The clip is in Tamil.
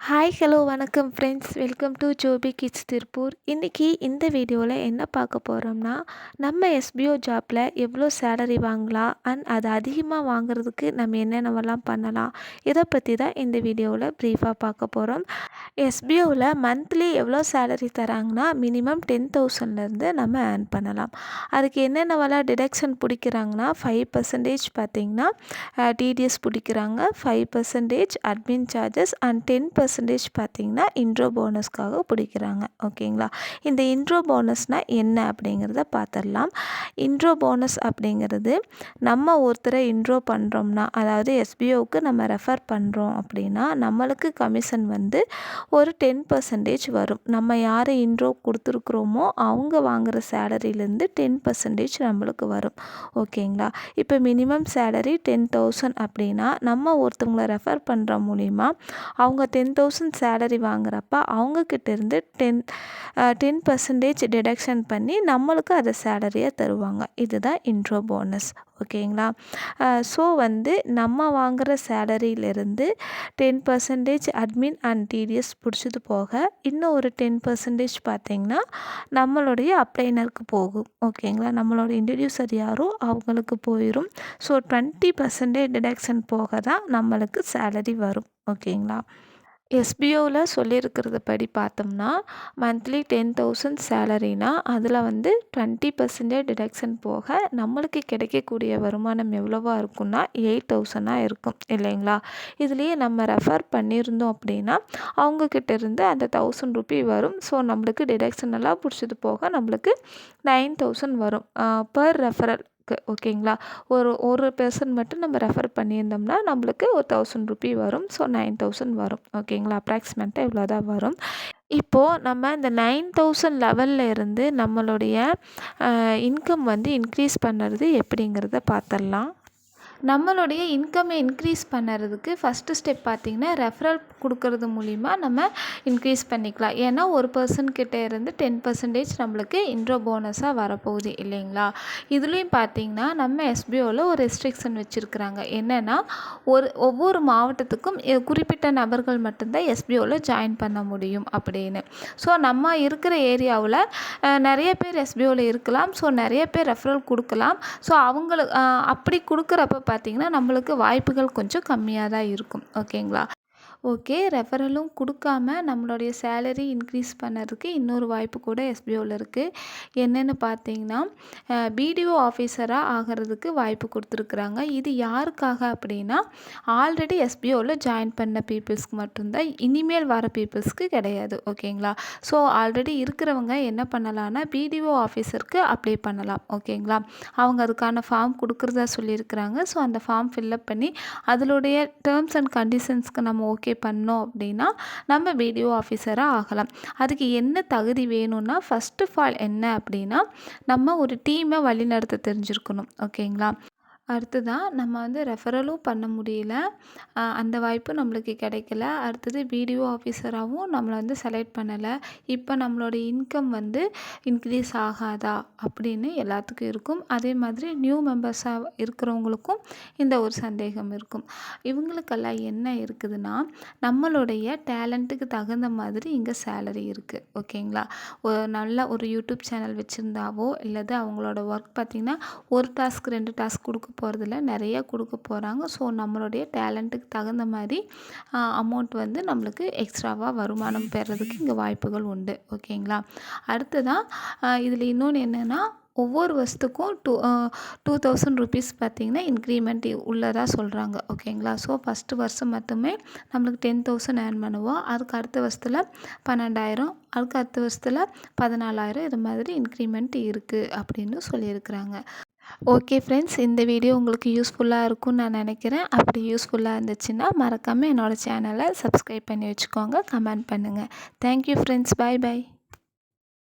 ஹாய் ஹலோ வணக்கம் friends welcome to Jobi kids Tiruppur இன்றைக்கி இந்த வீடியோவில் என்ன பார்க்க போகிறோம்னா நம்ம எஸ்பிஓ ஜாப்பில் எவ்வளோ சேலரி வாங்கலாம் அண்ட் அது அதிகமாக வாங்குறதுக்கு நம்ம என்னென்னவெல்லாம் பண்ணலாம். இதை பற்றி தான் இந்த வீடியோவில் ப்ரீஃபாக பார்க்க போகிறோம் எஸ்பிஓவில் மந்த்லி எவ்வளோ சேலரி தராங்கன்னா மினிமம் டென் தௌசண்ட்லேருந்து நம்ம ஏர்ன் பண்ணலாம். அதுக்கு என்னென்னவெல்லாம் டிடக்ஷன் பிடிக்கிறாங்கன்னா ஃபைவ் பர்சன்டேஜ் பார்த்திங்கன்னா டிடிஎஸ் பிடிக்கிறாங்க. Five percentage admin charges and ten percentage பார்த்திங்கன்னா இன்ட்ரோ போனஸ்க்காக பிடிக்கிறாங்க. ஓகேங்களா? இந்த இன்ட்ரோ போனஸ்னால் என்ன அப்படிங்கிறத பார்த்துடலாம். இன்ட்ரோ போனஸ் அப்படிங்கிறது நம்ம ஒருத்தரை இன்ட்ரோ பண்ணுறோம்னா அதாவது எஸ்பிஓவுக்கு நம்ம ரெஃபர் பண்ணுறோம் அப்படின்னா நம்மளுக்கு கமிஷன் வந்து ஒரு டென் பர்சன்டேஜ் வரும். நம்ம யாரை இன்ட்ரோ கொடுத்துருக்குறோமோ அவங்க வாங்குகிற சேலரியிலேருந்து டென் பர்சன்டேஜ் நம்மளுக்கு வரும். ஓகேங்களா? இப்போ மினிமம் சேலரி டென் தௌசண்ட் அப்படின்னா நம்ம ஒருத்தவங்களை ரெஃபர் பண்ணுற மூலிமா அவங்க டென் தௌசண்ட் சேலரி வாங்குறப்ப அவங்கக்கிட்டேருந்து டென் டென் பர்சன்டேஜ் டிடக்ஷன் பண்ணி நம்மளுக்கு அதை சேலரியாக தருவாங்க. இதுதான் இன்ட்ரோ போனஸ் ஓகேங்களா? ஸோ வந்து நம்ம வாங்குகிற சேலரியிலேருந்து ten percentage admin and TDS பிடிச்சது போக இன்னும் ஒரு டென் பர்சன்டேஜ் பார்த்திங்கன்னா நம்மளுடைய அப்ளைனருக்கு போகும். ஓகேங்களா? நம்மளோட இன்ட்ரடியூசர் யாரோ அவங்களுக்கு போயிடும் ஸோ டுவெண்ட்டி பர்சன்டேஜ் டிடக்ஷன் போக தான் நம்மளுக்கு சேலரி வரும். ஓகேங்களா? எஸ்பிஓவில் சொல்லியிருக்கிறத படி பார்த்தோம்னா மந்த்லி டென் தௌசண்ட் சேலரினா அதில் வந்து டுவெண்ட்டி பர்சன்டேஜ் டிடக்ஷன் போக நம்மளுக்கு கிடைக்கக்கூடிய வருமானம் எவ்வளோவா இருக்கும்னா எயிட் தௌசண்டாக இருக்கும் இல்லைங்களா? இதுலேயே நம்ம ரெஃபர் பண்ணியிருந்தோம் அப்படின்னா அவங்கக்கிட்ட இருந்து அந்த தௌசண்ட் ருபி வரும். ஸோ நம்மளுக்கு டிடக்ஷன் எல்லாம் பிடிச்சது போக நம்மளுக்கு நைன் தௌசண்ட் வரும். பர் ரெஃபரல் இருக்குது ஓகேங்களா? ஒரு ஒரு பெர்சன் மட்டும் நம்ம ரெஃபர் பண்ணியிருந்தோம்னா நம்மளுக்கு ஒரு தௌசண்ட் ருபி வரும். ஸோ நைன் தௌசண்ட் வரும். ஓகேங்களா? அப்ராக்சிமேட்டாக இவ்வளோ தான் வரும். இப்போது நம்ம இந்த நைன் தௌசண்ட் லெவலில் இருந்து நம்மளுடைய இன்கம் வந்து இன்க்ரீஸ் பண்ணுறது எப்படிங்கிறத பார்த்துடலாம். நம்மளுடைய இன்கம்மை இன்க்ரீஸ் பண்ணுறதுக்கு ஃபஸ்ட்டு ஸ்டெப் பார்த்திங்கன்னா ரெஃபரல் கொடுக்கறது மூலிமா நம்ம இன்க்ரீஸ் பண்ணிக்கலாம். ஏன்னா ஒரு பர்சன் கிட்டே இருந்து டென் பர்சன்டேஜ் நம்மளுக்கு இன்ட்ரோ போனஸாக வரப்போகுது இல்லைங்களா? இதுலேயும் பார்த்திங்கன்னா நம்ம எஸ்பிஓவில் ஒரு ரெஸ்ட்ரிக்ஷன் வச்சுருக்குறாங்க. என்னென்னா ஒரு ஒவ்வொரு மாவட்டத்துக்கும் குறிப்பிட்ட நபர்கள் மட்டும்தான் எஸ்பிஓவில் ஜாயின் பண்ண முடியும் அப்படின்னு. ஸோ நம்ம இருக்கிற ஏரியாவில் நிறைய பேர் எஸ்பிஓவில் இருக்கலாம். ஸோ நிறைய பேர் ரெஃபரல் கொடுக்கலாம். ஸோ அவங்களுக்கு அப்படி கொடுக்குறப்ப பார்த்திங்கன்னா நம்மளுக்கு வாய்ப்புகள் கொஞ்சம் கம்மியாக தான் இருக்கும். ஓகேங்களா? ஓகே ரெஃபரலும் கொடுக்காம நம்மளுடைய சேலரி இன்க்ரீஸ் பண்ணதுக்கு இன்னொரு வாய்ப்பு கூட எஸ்பிஓவில் இருக்குது என்னென்னு பார்த்தீங்கன்னா பிடிஓ ஆஃபீஸராக ஆகிறதுக்கு வாய்ப்பு கொடுத்துருக்குறாங்க. இது யாருக்காக அப்படின்னா ஆல்ரெடி எஸ்பிஓவில் ஜாயின் பண்ண பீப்புள்ஸ்க்கு மட்டும்தான் இனிமேல் வர பீப்புள்ஸ்க்கு கிடையாது ஓகேங்களா? ஸோ ஆல்ரெடி இருக்கிறவங்க என்ன பண்ணலான்னா பிடிஓ ஆஃபீஸருக்கு அப்ளை பண்ணலாம் ஓகேங்களா? அவங்க அதுக்கான ஃபார்ம் கொடுக்குறதா சொல்லியிருக்கிறாங்க. ஸோ அந்த ஃபார்ம் ஃபில்லப் பண்ணி அதனுடைய டேர்ம்ஸ் அண்ட் கண்டிஷன்ஸ்க்கு நம்ம ஓகே ஓகே பண்ணோம் அப்படின்னா நம்ம பிடிஓ ஆஃபீஸராக ஆகலாம். அதுக்கு என்ன தகுதி வேணும்னா ஃபஸ்ட் ஆஃப் ஆல் என்ன அப்படின்னா நம்ம ஒரு டீமை வழிநடத்த தெரிஞ்சிருக்கணும். ஓகேங்களா? அடுத்ததான் நம்ம வந்து ரெஃபரலும் பண்ண முடியல. அந்த வாய்ப்பு நம்மளுக்கு கிடைக்கல. அடுத்தது பிடிஓ ஆஃபீஸராகவும் நம்மளை வந்து செலக்ட் பண்ணலை. இப்போ நம்மளோட இன்கம் வந்து இன்க்ரீஸ் ஆகாதா அப்படின்னு எல்லாத்துக்கும் இருக்கும். அதே மாதிரி நியூ மெம்பர்ஸாக இருக்கிறவங்களுக்கும் இந்த ஒரு சந்தேகம் இருக்கும். இவங்களுக்கெல்லாம் என்ன இருக்குதுன்னா நம்மளுடைய டேலண்ட்டுக்கு தகுந்த மாதிரி இங்கே சேலரி இருக்குது ஓகேங்களா? ஒரு நல்ல ஒரு யூடியூப் சேனல் வச்சுருந்தாவோ இல்லது அவங்களோட ஒர்க் பார்த்திங்கன்னா ஒரு டாஸ்க் ரெண்டு டாஸ்க் கொடுக்க போகிறதில்ல நிறைய கொடுக்க போகிறாங்க ஸோ நம்மளுடைய டேலண்ட்டுக்கு தகுந்த மாதிரி அமௌண்ட் வந்து நம்மளுக்கு எக்ஸ்ட்ராவாக வருமானம் பெறதுக்கு இங்கே வாய்ப்புகள் உண்டு. ஓகேங்களா? அடுத்ததாக இதில் இன்னொன்று என்னென்னா ஒவ்வொரு வருஷத்துக்கும் டூ டூ தௌசண்ட் ருபீஸ் பார்த்திங்கன்னா இன்க்ரிமெண்ட் உள்ளதாக சொல்கிறாங்க ஓகேங்களா? ஸோ ஃபஸ்ட்டு வருஷம் மட்டுமே நம்மளுக்கு டென் தௌசண்ட் ஏர்ன் பண்ணுவோம். அதுக்கு அடுத்த வருஷத்தில் பன்னெண்டாயிரம் அதுக்கு அடுத்த வருஷத்தில் பதினாலாயிரம் இது மாதிரி இன்க்ரிமெண்ட் இருக்குது அப்படின்னு சொல்லியிருக்கிறாங்க. ஓகே ஃப்ரெண்ட்ஸ் இந்த வீடியோ உங்களுக்கு யூஸ்ஃபுல்லாக இருக்கும்னு நான் நினைக்கிறேன். அப்படி யூஸ்ஃபுல்லாக இருந்துச்சுன்னா மறக்காமல் என்னோடய சேனலை சப்ஸ்கிரைப் பண்ணி வச்சுக்கோங்க. கமெண்ட் பண்ணுங்கள் தேங்க்யூ ஃப்ரெண்ட்ஸ் பாய் பாய்